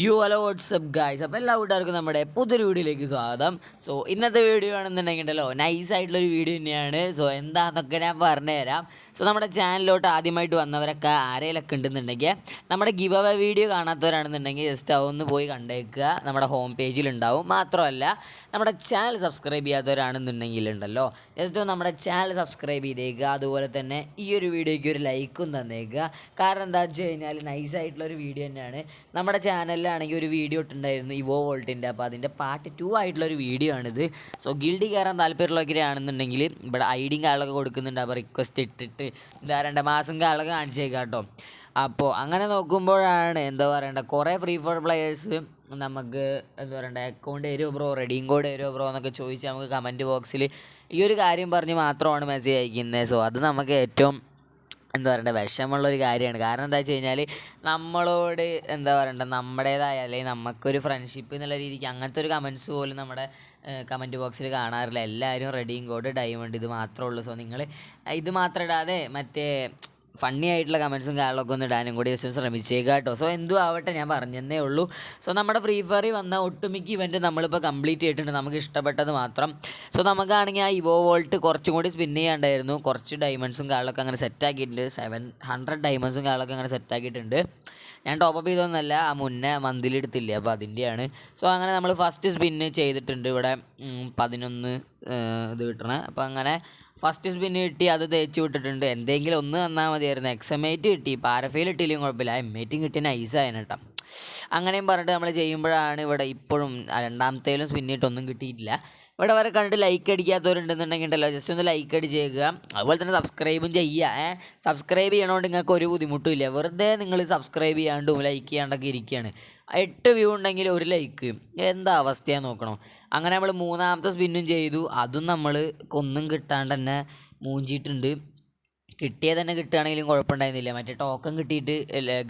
You hello WhatsApp guys അപ്പോൾ എല്ലാ കൂട്ടുകാർക്കും നമ്മുടെ പുതിയൊരു വീഡിയോയിലേക്ക് സ്വാഗതം. സോ ഇന്നത്തെ വീഡിയോ ആണെന്നുണ്ടെങ്കിൽ ഉണ്ടല്ലോ നൈസ് ആയിട്ടുള്ളൊരു വീഡിയോ തന്നെയാണ്. സോ എന്താണെന്നൊക്കെ ഞാൻ പറഞ്ഞുതരാം. സോ നമ്മുടെ ചാനലിലോട്ട് ആദ്യമായിട്ട് വന്നവരൊക്കെ ആരെയിലൊക്കെ ഉണ്ടെന്നുണ്ടെങ്കിൽ നമ്മുടെ ഗിവ് അവ വീഡിയോ കാണാത്തവരാണെന്നുണ്ടെങ്കിൽ ജസ്റ്റ് അതൊന്ന് പോയി കണ്ടേക്കുക. നമ്മുടെ ഹോം പേജിലുണ്ടാവും മാത്രമല്ല നമ്മുടെ ചാനൽ സബ്സ്ക്രൈബ് ചെയ്യാത്തവരാണെന്നുണ്ടെങ്കിൽ ഉണ്ടല്ലോ ജസ്റ്റ് നമ്മുടെ ചാനൽ സബ്സ്ക്രൈബ് ചെയ്തേക്കുക. അതുപോലെ തന്നെ ഈ ഒരു വീഡിയോയ്ക്ക് ഒരു ലൈക്കും തന്നേക്കുക. കാരണം എന്താ വെച്ച് കഴിഞ്ഞാൽ നൈസ് ആയിട്ടുള്ള ഒരു വീഡിയോ തന്നെയാണ്. നമ്മുടെ ചാനലിലാണെങ്കിൽ ഒരു വീഡിയോ ഇട്ടുണ്ടായിരുന്നു ഇവോ വോൾട്ടിന്റെ അപ്പോൾ അതിന്റെ പാർട്ട് ടു ആയിട്ടുള്ള ഒരു വീഡിയോ ആണിത്. സോ ഗിൽഡി കയറാൻ താല്പര്യമുള്ളവരാണെന്നുണ്ടെങ്കിൽ ഇവിടെ ഐഡിയും കാളൊക്കെ കൊടുക്കുന്നുണ്ട്. അപ്പോൾ റിക്വസ്റ്റ് ഇട്ടിട്ട് എന്താ രണ്ട് മാസം കാളൊക്കെ കാണിച്ചേക്കാം കേട്ടോ അപ്പോൾ അങ്ങനെ നോക്കുമ്പോഴാണ് എന്താ പറയണ്ട കുറേ ഫ്രീ ഫയർ പ്ലെയേഴ്സ് നമുക്ക് എന്താ പറയണ്ട അക്കൗണ്ട് തരുമോ ബ്രോ റെഡിയും കോഡ് തരുമോ ബ്രോ എന്നൊക്കെ ചോദിച്ച് നമുക്ക് കമന്റ് ബോക്സിൽ ഈ ഒരു കാര്യം പറഞ്ഞ് മാത്രമാണ് മെസ്സേജ് അയക്കുന്നത്. സോ അത് നമുക്ക് ഏറ്റവും എന്താ പറയണ്ടേ വിഷമമുള്ളൊരു കാര്യമാണ്. കാരണം എന്താ വെച്ച് കഴിഞ്ഞാൽ നമ്മളോട് എന്താ പറയണ്ട നമ്മുടേതായ അല്ലെങ്കിൽ നമുക്കൊരു ഫ്രണ്ട്ഷിപ്പ് എന്നുള്ള രീതിക്ക് അങ്ങനത്തെ ഒരു കമൻസ് പോലും നമ്മുടെ കമന്റ് ബോക്സിൽ കാണാറില്ല. എല്ലാവരും റെഡിയും കോഡ് ഡയമണ്ട് ഇത് മാത്രമേ ഉള്ളൂ. സോ നിങ്ങൾ ഇത് മാത്രം ഇടാതെ മറ്റേ ഫണ്ണി ആയിട്ടുള്ള കമൻസും കാര്യങ്ങളൊക്കെ ഒന്ന് ഇടാനും കൂടി ജസ്റ്റ് ശ്രമിച്ചേക്കാം കേട്ടോ. സോ എന്തു ആവട്ടെ ഞാൻ പറഞ്ഞതേ ഉള്ളൂ. സോ നമ്മുടെ ഫ്രീ ഫയറിൽ വന്ന ഒട്ടുമിക്ക ഇവന്റ് നമ്മളിപ്പോൾ കംപ്ലീറ്റ് ചെയ്തിട്ടുണ്ട്. നമുക്ക് ഇഷ്ടപ്പെട്ടത് മാത്രം. സോ നമുക്കാണെങ്കിൽ ആ ഇവോ വോൾട്ട് കുറച്ചും കൂടി സ്പിൻ ചെയ്യാണ്ടായിരുന്നു. കുറച്ച് ഡയമണ്ട്സും കാര്യങ്ങളൊക്കെ അങ്ങനെ സെറ്റ് ആക്കിയിട്ടുണ്ട്. സെവൻ ഹൺഡ്രഡ് ഡയമണ്ട്സും കാര്യങ്ങളൊക്കെ അങ്ങനെ സെറ്റ് ആക്കിയിട്ടുണ്ട്. ഞാൻ ടോപ്പ് അപ്പ് ചെയ്തൊന്നുമല്ല ആ മുന്നേ മന്തിൽ എടുത്തില്ല അപ്പോൾ അതിന്റെയാണ് സോ അങ്ങനെ നമ്മൾ ഫസ്റ്റ് സ്പിന്ന് ചെയ്തിട്ടുണ്ട് ഇവിടെ പതിനൊന്ന് ഇത് കിട്ടണേ. അപ്പോൾ അങ്ങനെ ഫസ്റ്റ് സ്പിന്ന് കിട്ടി അത് തേച്ച് വിട്ടിട്ടുണ്ട്. എന്തെങ്കിലും ഒന്ന് തന്നാൽ മതിയായിരുന്നു. എക്സമേറ്റ് കിട്ടി പാരഫേൽ കിട്ടിയില്ലെങ്കിൽ കുഴപ്പമില്ല. എമ്മേറ്റും കിട്ടിയ നൈസായിരുന്നു കേട്ടോ അങ്ങനെയും പറഞ്ഞിട്ട് നമ്മൾ ചെയ്യുമ്പോഴാണ് ഇവിടെ ഇപ്പോഴും രണ്ടാമത്തേലും സ്പിന്നിട്ടൊന്നും കിട്ടിയിട്ടില്ല. ഇവിടെ വരെ കണ്ടിട്ട് ലൈക്ക് അടിക്കാത്തവരുണ്ടെന്നുണ്ടെങ്കിൽ ഉണ്ടല്ലോ ജസ്റ്റ് ഒന്ന് ലൈക്ക് അടിച്ചേക്കുക. അതുപോലെ തന്നെ സബ്സ്ക്രൈബും ചെയ്യുക. ഏഹ് സബ്സ്ക്രൈബ് ചെയ്യണോണ്ട് നിങ്ങൾക്ക് ഒരു ബുദ്ധിമുട്ടും ഇല്ല വെറുതെ നിങ്ങൾ സബ്സ്ക്രൈബ് ചെയ്യാണ്ടും ലൈക്ക് ചെയ്യാണ്ടൊക്കെ ഇരിക്കുകയാണ് എട്ട് വ്യൂ ഉണ്ടെങ്കിൽ ഒരു ലൈക്ക് എന്താ അവസ്ഥയാണ് നോക്കണം. അങ്ങനെ നമ്മൾ മൂന്നാമത്തെ സ്പിന്നും ചെയ്തു. അതും നമ്മൾ കൊന്നും കിട്ടാണ്ട് തന്നെ മൂഞ്ചിയിട്ടുണ്ട്. കിട്ടിയത് തന്നെ കിട്ടുകയാണെങ്കിലും കുഴപ്പമുണ്ടായിരുന്നില്ല. മറ്റേ ടോക്കൺ കിട്ടിയിട്ട്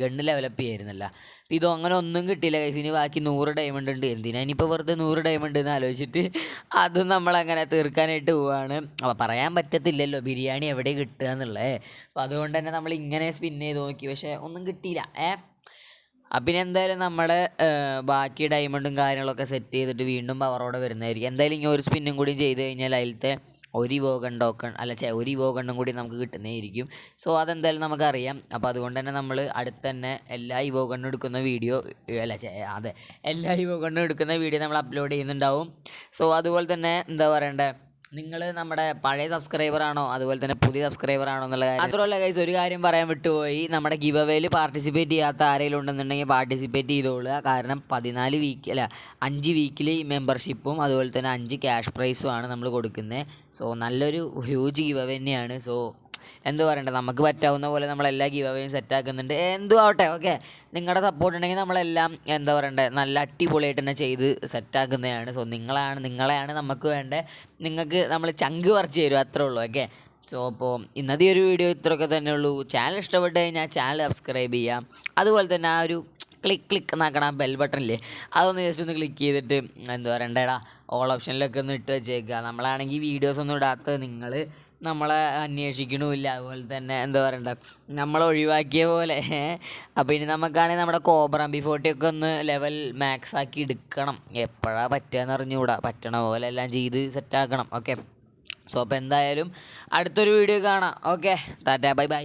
ഗണ്ണ് ലെവലപ്പ് ചെയ്യായിരുന്നല്ല. അപ്പോൾ ഇതോ അങ്ങനെ ഒന്നും കിട്ടിയില്ല കൈസ് ഇനി ബാക്കി നൂറ് ഡയമണ്ട് ഉണ്ട്. എന്തിനാ ഇനിയിപ്പോൾ വെറുതെ നൂറ് ഡയമണ്ട് എന്ന് ആലോചിച്ചിട്ട് അതും നമ്മളങ്ങനെ തീർക്കാനായിട്ട് പോവാണ്. അപ്പോൾ പറയാൻ പറ്റത്തില്ലല്ലോ ബിരിയാണി എവിടെ കിട്ടുക എന്നുള്ളത് അപ്പോൾ അതുകൊണ്ട് തന്നെ നമ്മൾ ഇങ്ങനെ സ്പിൻ ചെയ്ത് നോക്കി. പക്ഷേ ഒന്നും കിട്ടിയില്ല. ഏ? അപ്പം പിന്നെ എന്തായാലും നമ്മുടെ ബാക്കി ഡയമണ്ടും കാര്യങ്ങളൊക്കെ സെറ്റ് ചെയ്തിട്ട് വീണ്ടും പവറോടെ വരുന്നതായിരിക്കും. എന്തായാലും ഇനി ഒരു സ്പിന്നും കൂടി ചെയ്ത് കഴിഞ്ഞാൽ അതിലത്തെ ഒരു വോഗൺ ടോക്കൺ അല്ല ചേ ഒരു വോഗണ്ണും കൂടി നമുക്ക് കിട്ടുന്നതായിരിക്കും. സോ അതെന്തായാലും നമുക്കറിയാം. അപ്പോൾ അതുകൊണ്ട് തന്നെ നമ്മൾ അടുത്ത് തന്നെ എല്ലാ ഇവോഗണ്ണും എടുക്കുന്ന വീഡിയോ അല്ല ചേ അതെ എല്ലാ ഇവോഗണ്ണും എടുക്കുന്ന വീഡിയോ നമ്മൾ അപ്ലോഡ് ചെയ്യുന്നുണ്ടാവും. സോ അതുപോലെ തന്നെ എന്താ പറയണ്ടേ? നിങ്ങൾ നമ്മുടെ പഴയ സബ്സ്ക്രൈബർ ആണോ? അതുപോലെ തന്നെ പുതിയ സബ്സ്ക്രൈബർ ആണോ എന്നുള്ള കാര്യം. മാത്രമല്ല ഗൈസ് ഒരു കാര്യം പറയാൻ വിട്ടുപോയി. നമ്മുടെ ഗിവ് അവേയിൽ പാർട്ടിസിപ്പേറ്റ് ചെയ്യാത്ത ആരെങ്കിലും ഉണ്ടെന്നുണ്ടെങ്കിൽ പാർട്ടിസിപ്പേറ്റ് ചെയ്തോളുക. കാരണം പതിനാല് വീക്ക് അല്ല അഞ്ച് വീക്കിലി മെമ്പർഷിപ്പും അതുപോലെ തന്നെ അഞ്ച് ക്യാഷ് പ്രൈസും ആണ് നമ്മൾ കൊടുക്കുന്നത് സോ നല്ലൊരു ഹ്യൂജ് ഗിവ് അവേ തന്നെയാണ്. സോ എന്തു പറയണ്ടേ നമുക്ക് പറ്റാവുന്ന പോലെ നമ്മളെല്ലാ ഗീവ് അവേയും സെറ്റ് ആക്കുന്നുണ്ട്. എന്തു ആവട്ടെ ഓക്കെ നിങ്ങളുടെ സപ്പോർട്ട് ഉണ്ടെങ്കിൽ നമ്മളെല്ലാം എന്താ പറയണ്ടേ നല്ല അടിപൊളിയായിട്ട് തന്നെ ചെയ്ത് സെറ്റാക്കുന്നതാണ് സോ നിങ്ങളാണ് നിങ്ങളെയാണ് നമുക്ക് വേണ്ടത് നിങ്ങൾക്ക് നമ്മൾ ചങ്ക് പറിച്ച് തരും അത്രേ ഉള്ളൂ ഓക്കെ സോ അപ്പോൾ ഇന്നത്തെ ഒരു വീഡിയോ ഇത്രയൊക്കെ തന്നെ ഉള്ളൂ. ചാനൽ ഇഷ്ടപ്പെട്ട് കഴിഞ്ഞാൽ ചാനൽ സബ്സ്ക്രൈബ് ചെയ്യാം. അതുപോലെ തന്നെ ആ ഒരു ക്ലിക്ക് ക്ലിക്ക് എന്നാക്കണം ആ ബെൽ ബട്ടണില്ലേ അതൊന്ന് ജസ്റ്റ് ഒന്ന് ക്ലിക്ക് ചെയ്തിട്ട് എന്താ പറയണ്ടേടാ ഓൾ ഓപ്ഷനിലൊക്കെ ഒന്ന് ഇട്ട് വെച്ചേക്കുക. നമ്മളാണെങ്കിൽ വീഡിയോസ് ഒന്നും ഇടാത്തത് നിങ്ങൾ നമ്മളെ അന്വേഷിക്കണമില്ല. അതുപോലെ തന്നെ എന്താ പറയണ്ടേ നമ്മൾ ഒഴിവാക്കിയ പോലെ. അപ്പോൾ ഇനി നമുക്കാണെങ്കിൽ നമ്മുടെ കോബ്ര ബി ഫോർട്ടിയൊക്കെ ഒന്ന് ലെവൽ മാക്സ് ആക്കി എടുക്കണം. എപ്പോഴാണ് പറ്റുകയെന്ന് അറിഞ്ഞുകൂടാ. പറ്റണ പോലെ എല്ലാം ചെയ്ത് സെറ്റാക്കണം ഓക്കെ സോ അപ്പോൾ എന്തായാലും അടുത്തൊരു വീഡിയോ കാണാം. Okay tata bye bye